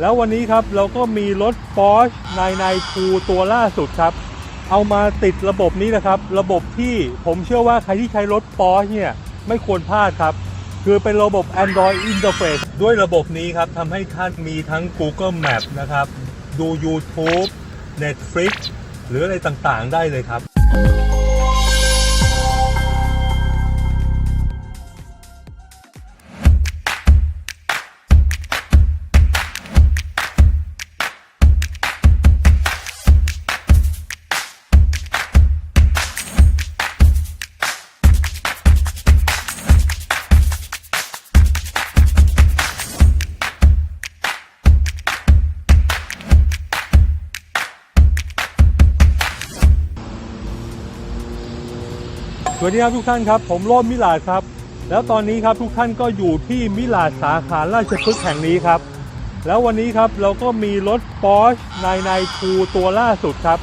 แล้ววันนี้ครับเราก็มีรถ Porsche 992ตัวล่าสุดครับ เอามาติดระบบนี้นะครับ ระบบที่ผมเชื่อว่าใครที่ใช้รถ Porsche เนี่ยไม่ควรพลาดครับ คือเป็นระบบ Android Interface ด้วยระบบนี้ครับทำให้ท่านมีทั้ง Google Map นะครับ ดู YouTube Netflix หรืออะไรต่างๆ ได้เลยครับ สวัสดีครับทุกท่านครับ ผมโรจน์มิลาดครับ แล้วตอนนี้ครับทุกท่านก็อยู่ที่มิลาดสาขาราชพฤกษ์แห่งนี้ครับ แล้ววันนี้ครับเราก็มีรถ Porsche 992ตัวล่าสุดครับ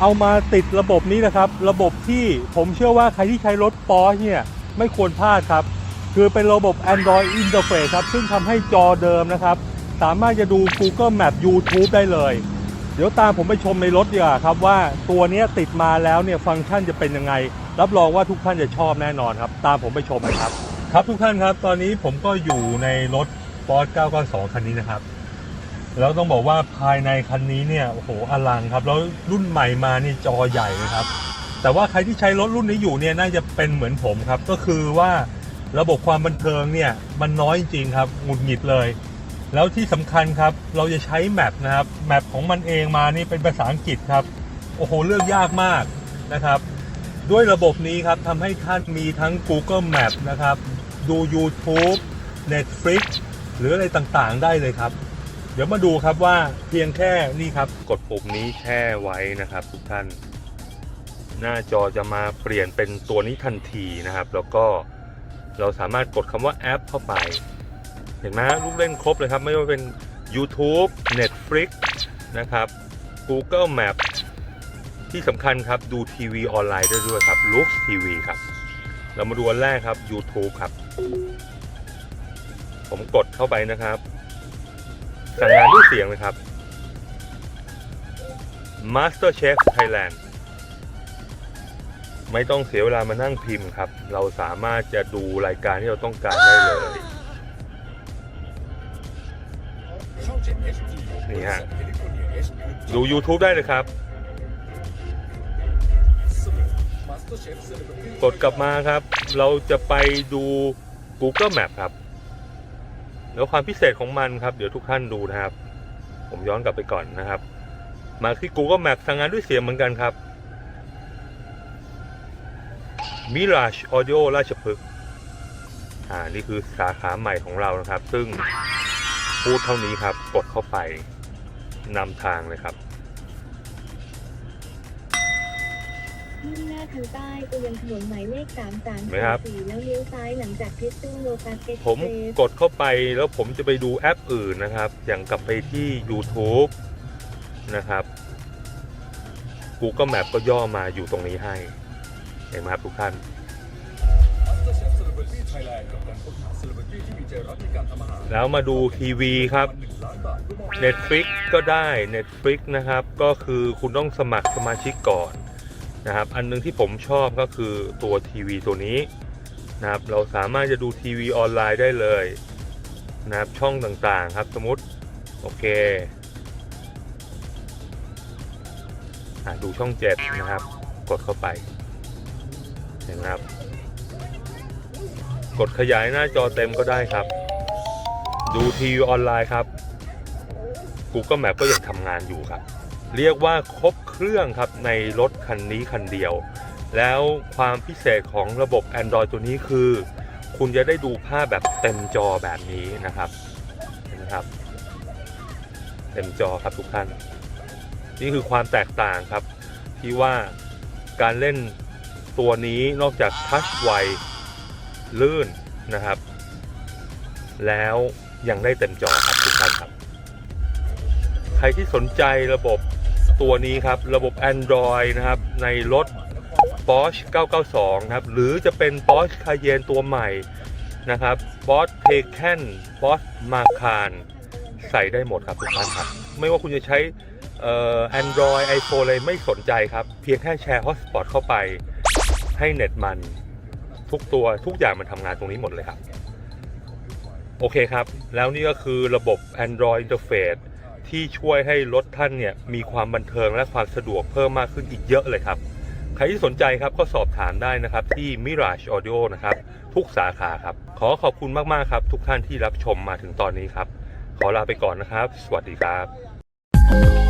เอามาติดระบบนี้นะครับ ระบบที่ผมเชื่อว่าใครที่ใช้รถ Porsche เนี่ยไม่ควรพลาดครับ คือเป็นระบบ Android Interface ครับ ซึ่งทำให้จอเดิมนะครับ สามารถจะดู Google Map YouTube ได้เลย เดี๋ยวตามผมไปชมในรถดีกว่าครับว่าตัวนี้ติดมาแล้วเนี่ยฟังก์ชันจะเป็นยังไง รับรองว่าทุกท่านจะชอบแน่นอนครับ ตามผมไปชมเลยครับ ครับทุกท่านครับ ตอนนี้ผมก็อยู่ในรถ Ford 992 คันนี้นะครับ แล้วต้องบอกว่าภายในคันนี้เนี่ยโอ้โหอลังครับ แล้วรุ่นใหม่มานี่จอใหญ่เลยครับ แต่ว่าใครที่ใช้รถรุ่นนี้อยู่เนี่ยน่าจะเป็นเหมือนผมครับ ก็คือว่าระบบความบันเทิงเนี่ยมันน้อยจริงๆครับหงุดหงิดเลย แล้วที่สำคัญครับเราจะใช้แมปนะครับแมปของมันเองมานี่เป็นภาษาอังกฤษครับโอ้โหเลือกยากมากนะครับ ด้วยระบบนี้ครับทำให้ท่านมีทั้ง Google Map นะครับ ดู YouTube Netflix หรืออะไรต่างๆ ได้เลยครับ เดี๋ยวมาดูครับว่าเพียงแค่นี่ครับ กดปุ่มนี้แช่ไว้นะครับทุกท่าน หน้าจอจะมาเปลี่ยนเป็นตัวนี้ทันทีนะครับ แล้วก็เราสามารถกดคำว่าแอปเข้าไป เห็นไหมลูกเล่นครบเลยครับ ไม่ว่าเป็น YouTube Netflix นะครับ Google Map ที่สำคัญครับดูทีวีออนไลน์ได้ด้วยครับ Lux TV ครับ เรามาดูอันแรกครับ YouTube ครับ ผมกดเข้าไปนะครับ สั่งงานด้วยเสียงเลยครับ Master Chef Thailand ไม่ต้องเสียเวลามานั่งพิมพ์ครับ เราสามารถจะดูรายการที่เราต้องการได้เลย นี่ฮะดู YouTube ได้เลยครับ กดกลับมาครับ เราจะไปดู Google Map ครับ แล้วความพิเศษของมันครับ เดี๋ยวทุกท่านดูนะครับ ผมย้อนกลับไปก่อนนะครับ มาที่ Google Map สั่งงานด้วยเสียงเหมือนกันครับ Mirage Audio ราชพฤกษ์อ่า นี่คือสาขาใหม่ของเรานะครับ ซึ่ง พูดเท่านี้ครับ กดเข้าไปนำทางเลยครับมุ่งหน้าทางใต้ไปยังถนนหมายเลข 3 3ไหมครับ4แล้วเลี้ยวซ้ายหลังจากคริสตัลโลตัสเอ็กผมกดเข้าไปแล้วผมจะไปดูแอปอื่นนะครับ อย่างกลับไปที่ YouTube นะครับ Google Map ก็ย่อมาอยู่ตรงนี้ให้ เห็นไหมครับทุกท่าน แล้วมาดูทีวีครับ Netflix ก็ได้ Netflix นะครับ ก็คือคุณต้องสมัครสมาชิกก่อนนะครับ อันหนึงที่ผมชอบก็คือตัวทีวีตัวนี้นะครับ เราสามารถจะดูทีวีออนไลน์ได้เลยนะครับ ช่องต่างๆครับ สมมติโอเคอะดูช่อง7นะครับ กดเข้าไปนไหมครับ กดขยายหน้าจอเต็มก็ได้ครับ ดูทีวีออนไลน์ครับ Google Map ก็ยังทำงานอยู่ครับ เรียกว่าครบเครื่องครับในรถคันนี้คันเดียว แล้วความพิเศษของระบบ Android ตัวนี้คือ คุณจะได้ดูภาพแบบเต็มจอแบบนี้นะครับเห็นไหมครับ เต็มจอครับทุกท่าน นี่คือความแตกต่างครับ ที่ว่าการเล่นตัวนี้นอกจากทัชไว ลื่นนะครับ แล้วยังได้เต็มจอครับทุกท่านครับ ใครที่สนใจระบบตัวนี้ครับ ระบบ Android นะครับ ในรถ Porsche 992 นะครับ หรือจะเป็น Porsche Cayenne ตัวใหม่นะครับ Porsche Taycan Porsche Macan ใส่ได้หมดครับทุกท่านครับ ไม่ว่าคุณจะใช้เอ่อ Android iPhone เลยไม่สนใจครับ เพียงแค่แชร์ Hotspot เข้าไปให้เน็ตมัน ทุกตัวทุกอย่างมันทำงานตรงนี้หมดเลยครับ โอเคครับ แล้วนี่ก็คือระบบ Android Interface ที่ช่วยให้รถท่านเนี่ยมีความบันเทิงและความสะดวกเพิ่มมากขึ้นอีกเยอะเลยครับ ใครที่สนใจครับก็สอบถามได้นะครับที่ Mirage Audio นะครับ ทุกสาขาครับ ขอขอบคุณมากๆครับ ทุกท่านที่รับชมมาถึงตอนนี้ครับ ขอลาไปก่อนนะครับ สวัสดีครับ